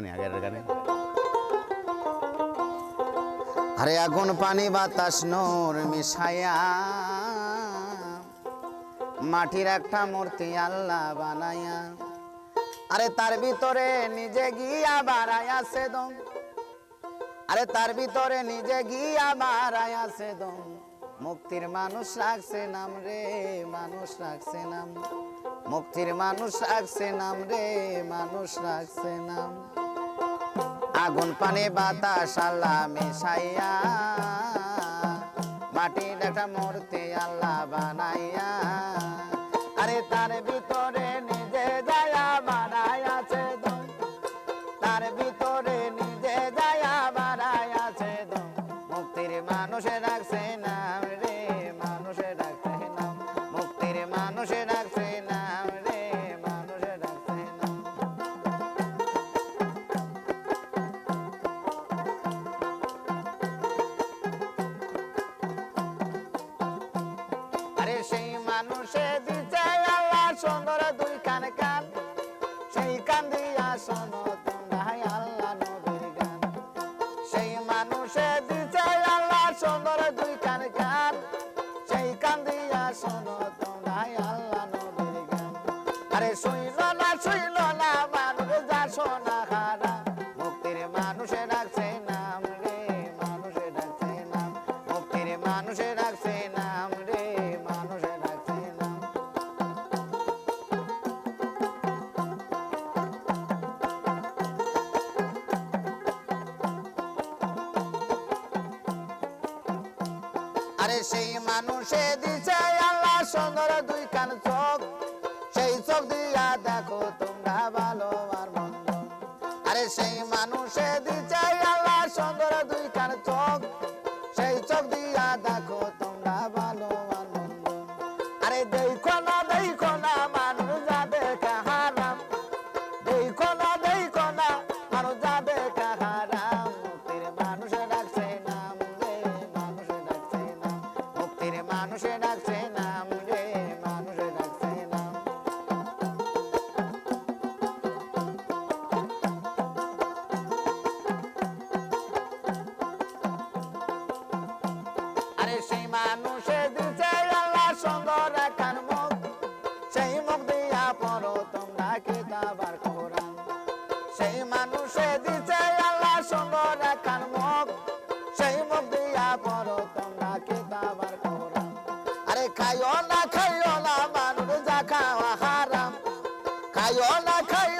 মানে আগের গানে। আরে আগুন পানি বাতাস নোর মিশায়া মাটির একটা মূর্তি আল্লাহ বানায়া আরে তার ভিতরে নিজে গিয়া বাড়ায় আছে দম। আরে তার ভিতরে নিজে গিয়া বাড়ায় আছে দম। মুক্তির মানুষ রাখছে নাম রে, মানুষ রাখছে নাম। মুক্তির মানুষ রাখছে নাম রে, মানুষ রাখছে নাম। আগুন পানে বাতাস আল্লাহ মিশাইয়া। মাটি একটা মূর্তি আল্লাহ বানাইয়া। আরে তার ভিতরে নিজে যায়া বানাই আছে তার ভিতরে নিজে যায়া বানাই আছে মুক্তির মানুষে রাখছে নাম সেই মানুষে দিতে আল্লাহ সুন্দর দুই কান কান। সেই কান দিয়া শোনো তোমরা আল্লাহ নবীর গান। সেই মানুষে আরে সেই মানুষে দিছে আল্লাহ সুন্দর দুই কান চোখ। সেই চোখ দিয়া দেখো তোমরা ভালো আর মন্দ। আরে সেই মানুষে দিছে আল্লাহ সুন্দর দুই কান চোখ। সেই চোখ দিয়া দেখো তোমরা আরে সেই মানুষে দিছে আল্লাহ সুন্দর একখান মুখ। সেই মুখ দিয়া পড়ো তোমরা কিতাবার কোরআন। সেই মানুষে দিছে আল্লাহ সুন্দর একখান মুখ। সেই মুখ দিয়া পড়ো তোমরা কিতাবার কোরআন। আরে খাইও না খাইও না, মানুষ যা খাওয়া হারাম। খাইও না, খাইও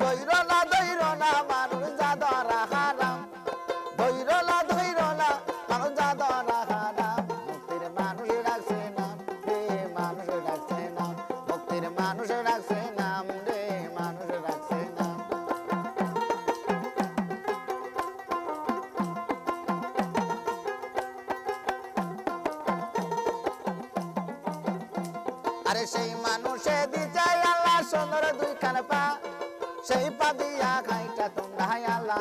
দৈর না দৈর না মানুষ যা ধরা হারাম। দৈর না দৈর না মানুষ যা ধরা হারাম। মুক্তির মানুষ রাখছে নাম রে, মানুষ রাখছে নাম। মুক্তির মানুষ রাখছে নাম রে, মানুষ রাখছে নাম। আরে সেই মানুষে দিছে আল্লাহ সুন্দর দুই খান পা। সেই পা দিয়া খাইটা তোমরা আল্লাহ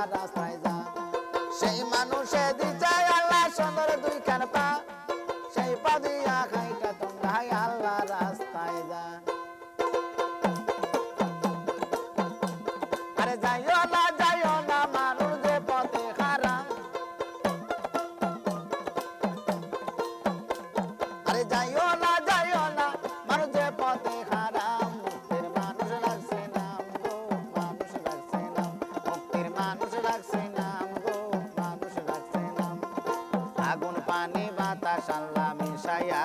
পানি বাতাস আল্লাহ মিশাইয়া।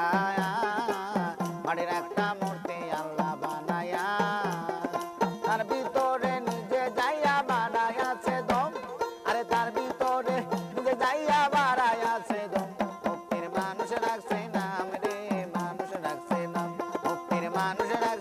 বাড়ির একটা মূর্তি আল্লাহ বানায়া তার ভিতরে নিজে যাইয়া বানায়াছে দম। আরে তার ভিতরে নিজে যাইয়া বাড়াইয়াছে দম। ভক্তির মানুষ রাখছে নাম রে, মানুষ রাখছে নাম। ভক্তির মানুষ রাখছে